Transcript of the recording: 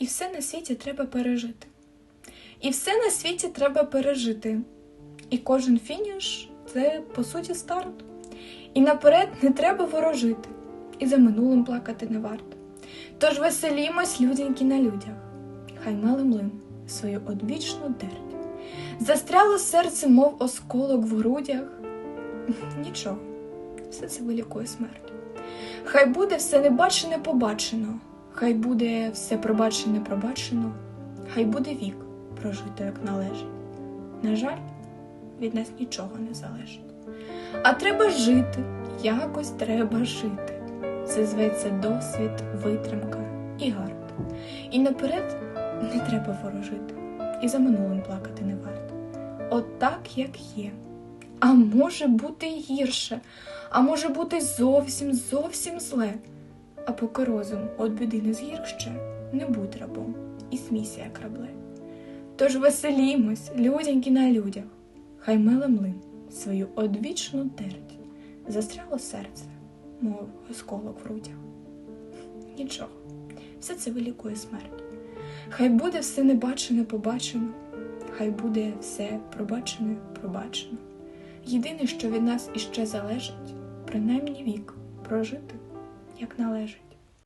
І все на світі треба пережити. І все на світі треба пережити. І кожен фініш це по суті старт. І наперед не треба ворожити, і за минулим плакати не варто. Тож веселімось, людяньки на людях, хай меле млин свою одвічну дерть. Застряло серце, мов осколок в грудях. Нічого, все це вилікує смерть. Хай буде все небачене побачено, хай буде все пробачене пробачено, хай буде вік прожито, як належить. На жаль, від нас нічого не залежить. А треба жити, якось треба жити. Це зветься досвід, витримка і гард. І наперед не треба ворожити, і за минулим плакати не варто. От так, як є. А може бути гірше, а може бути зовсім зовсім зле. А поки розум от біди не згірк ще, не будь рабом і смійся, як рабле. Тож веселімось, людяньки на людях, хай меле млин свою одвічну дерть, застряло серце, мов осколок в грудях. Нічого, все це вилікує смерть. Хай буде все небачене побачено, хай буде все пробачене пробачено. Єдине, що від нас іще залежить, принаймні вік прожити, як належить.